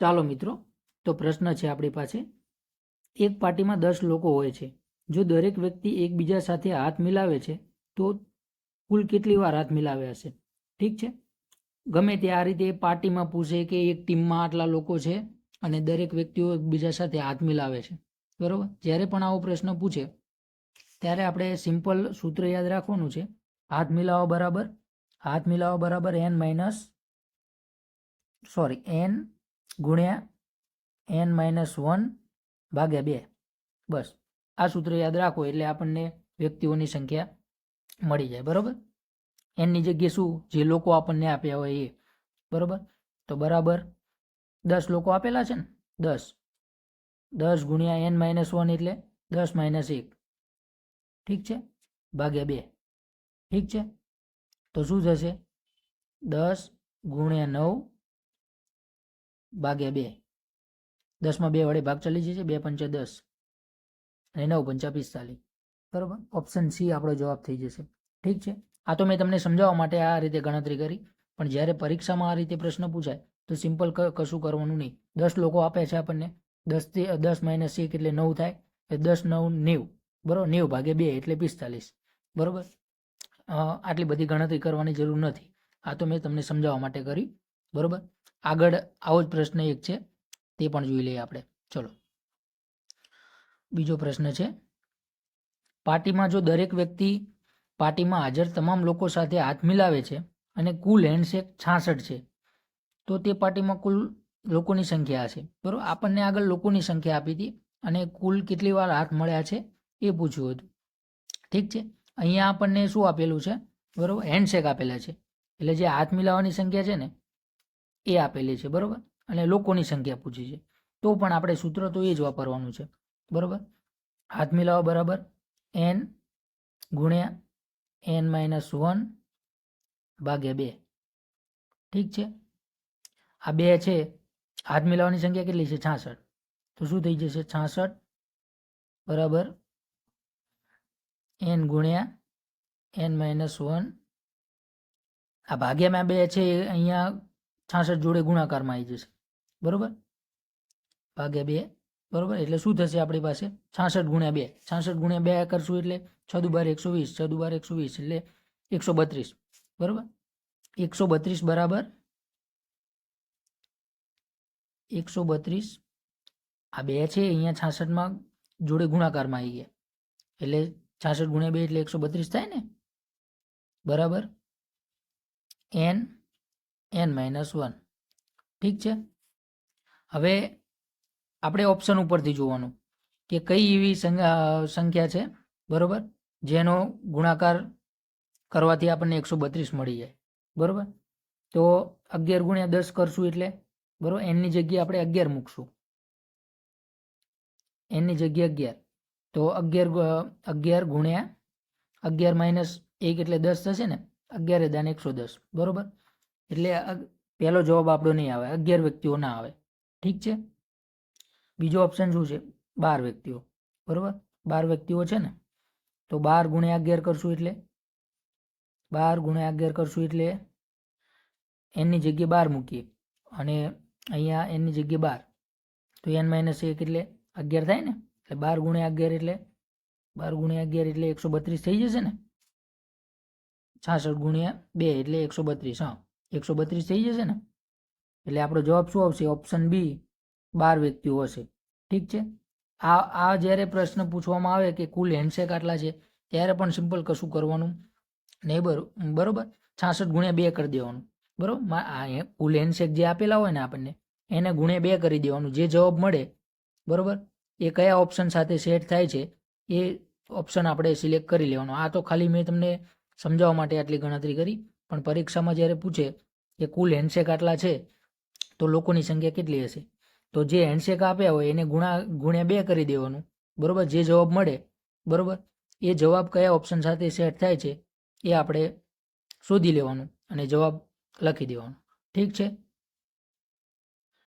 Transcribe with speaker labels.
Speaker 1: ચાલો મિત્રો, તો પ્રશ્ન છે આપણી પાસે. એક પાર્ટીમાં દસ લોકો હોય છે. જો દરેક વ્યક્તિ એકબીજા સાથે હાથ મિલાવે છે, તો કુલ કેટલી વાર હાથ મિલાવે હશે? ઠીક છે? ગમે તે આ રીતે પાર્ટીમાં પૂછે કે એક ટીમમાં આટલા લોકો છે અને દરેક વ્યક્તિઓ એકબીજા સાથે હાથ મિલાવે છે. બરોબર? જ્યારે પણ આવો પ્રશ્ન પૂછે, ત્યારે આપણે સિમ્પલ સૂત્ર યાદ રાખવાનું છે. હાથ મિલાવો બરાબર, હાથ મિલાવો બરાબર એન માઇનસ સોરી એન ગુણ્યા એન માઇનસ વન ભાગ્યા બે. બસ. આ સૂત્ર યાદ રાખો એટલે આપણને વ્યક્તિઓની સંખ્યા મળી જાય. બરોબર? એનની જગ્યાએ શું? જે લોકો આપણને આપ્યા હોય એ. બરોબર? તો બરાબર દસ લોકો આપેલા છે ને? દસ. દસ ગુણ્યા એન માઇનસ વન એટલે દસ માઇનસ એક. ઠીક છે? ભાગ્યા બે. ઠીક છે? તો શું થશે? દસ ગુણ્યા નવ ભાગ્યા બે. દસમાં બે વડે ભાગ ચાલી જશે બે પંચા દસ. અને નવ પંચા પિસ્તાલીસ. બરોબર? ઓપ્શન સી આપણો જવાબ થઈ જશે. ઠીક છે? આ તો મેં તમને સમજાવવા માટે આ રીતે ગણતરી કરી. પણ જ્યારે પરીક્ષામાં આ રીતે પ્રશ્ન પૂછાય, તો સિમ્પલ કશું કરવાનું નહીં. દસ લોકો આપે છે આપણને. દસથી દસ માઇનસ એક એટલે નવ થાય. એટલે દસ, નવ, નેવું. બરોબર? નેવું ભાગે બે એટલે પિસ્તાલીસ. બરોબર? આટલી બધી ગણતરી કરવાની જરૂર નથી. આ તો મેં તમને સમજાવવા માટે કરી. બરોબર? આગળ આવો જ પ્રશ્ન એક છે, તે પણ જોઈ લઈએ આપણે. ચલો. બીજો પ્રશ્ન છે, પાર્ટીમાં જો દરેક વ્યક્તિ પાર્ટીમાં હાજર તમામ લોકો સાથે હાથ મિલાવે છે અને કુલ હેન્ડશેક છાસઠ છે, તો તે પાર્ટીમાં કુલ લોકોની સંખ્યા હશે. બરાબર? આપણને આગળ લોકોની સંખ્યા આપી હતી અને કુલ કેટલી વાર હાથ મળ્યા છે એ પૂછ્યું હતું. ઠીક છે? અહીંયા આપણને શું આપેલું છે? બરાબર? હેન્ડશેક આપેલા છે. એટલે જે હાથ મિલાવવાની સંખ્યા છે ને એ આપેલી છે, બરોબર? અને લોકોની સંખ્યા પૂછી છે. તો પણ આપણે સૂત્ર તો એ જ વાપરવાનું છે, બરોબર? હાથ મિલાવો બરાબર. એન ગુણ્યા એન માઇનસ વન ભાગ્યા બે. ઠીક છે? આ બે છે. હાથ મિલાવવાની સંખ્યા કેટલી છે? છાસઠ. તો શું થઈ જશે? છાસઠ બરાબર. એન ગુણ્યા એન માઇનસ વન. આ ભાગ્યામાં બે છે અહીંયા છાસઠ જોડે ગુણાકારમાં આવી જશે. બરોબર? ભાગ્યા બે. બરોબર? એટલે શું થશે આપણી પાસે? છાસઠ ગુણ્યા બે. છાસઠ ગુણ્યા બે કરશું એટલે? છ દુબાર એકસો વીસ. છ દુબાર એકસો વીસ એટલે એકસો બત્રીસ. બરોબર? એકસો બત્રીસ બરાબર? એકસો બત્રીસ. આ બે છે, અહીંયા છાસઠમાં જોડે ગુણાકારમાં આવી ગયા. એટલે છાસઠ ગુણ્યા બે એટલે એકસો બત્રીસ થાય ને? બરાબર? N n minus one. ઠીક છે? હવે આપણે ઓપ્શન ઉપરથી જોવાનું કે કઈ એવી સંખ્યા છે, બરોબર? જેનો ગુણાકાર કરવાથી આપણને એકસો બત્રીસ મળી જાય, બરોબર? તો અગિયાર ગુણ્યા દસ કરશું એટલે, બરોબર? એનની જગ્યાએ આપણે અગિયાર મૂકશું. એનની જગ્યાએ અગિયાર. તો અગિયાર અગિયાર ગુણ્યા અગિયાર માઇનસ એક એટલે દસ થશે ને? અગિયાર દાન એકસો દસ, બરોબર? એટલે પહેલો જવાબ આપણો નહીં આવે, અગિયાર વ્યક્તિઓ ના આવે. ઠીક છે? બીજો ઓપ્શન શું છે? બાર વ્યક્તિઓ. બરોબર? બાર વ્યક્તિઓ છે ને, તો બાર ગુણ્યા અગિયાર કરશું એટલે? બાર ગુણ્યા અગિયાર કરશું એટલે એનની જગ્યાએ બાર મૂકીએ. અને અહીંયા એનની જગ્યાએ બાર. તો એન માઇનસ એક એટલે અગિયાર થાય ને? એટલે બાર ગુણ્યા અગિયાર એટલે? બાર ગુણ્યા અગિયાર એટલે એકસો બત્રીસ થઈ જશે ને? છાસઠ ગુણ્યા બે એટલે એકસો બત્રીસ, હા. એકસો બત્રીસ થઈ જશે ને? એટલે આપણો જવાબ શું આવશે? ઓપ્શન બી બાર વ્યક્તિઓ હશે. ઠીક છે? આ આ જ્યારે પ્રશ્ન પૂછવામાં આવે કે કુલ હેન્ડશેક આટલા છે, ત્યારે પણ સિમ્પલ કશું કરવાનું નહીં, બરો, બરોબર? છાસઠ ગુણ્યા બે કરી દેવાનું. બરોબર? આ કુલ હેન્ડશેક જે આપેલા હોય ને આપણને, એને ગુણ્યા બે કરી દેવાનું. જે જવાબ મળે, બરોબર? એ કયા ઓપ્શન સાથે સેટ થાય છે, એ ઓપ્શન આપણે સિલેક્ટ કરી લેવાનો. આ તો ખાલી મેં તમને સમજાવવા માટે આટલી ગણતરી કરી. પણ પરીક્ષામાં જ્યારે પૂછે કે કુલ હેન્ડશેક આટલા છે, તો લોકોની સંખ્યા કેટલી હશે? તો જે હેન્ડશેક આપ્યા હોય એને ગુણા, ગુણ્યા બે કરી દેવાનું. બરોબર? જે જવાબ મળે, બરોબર? એ જવાબ કયા ઓપ્શન સાથે સેટ થાય છે એ આપણે શોધી લેવાનું અને જવાબ લખી દેવાનો. ઠીક છે?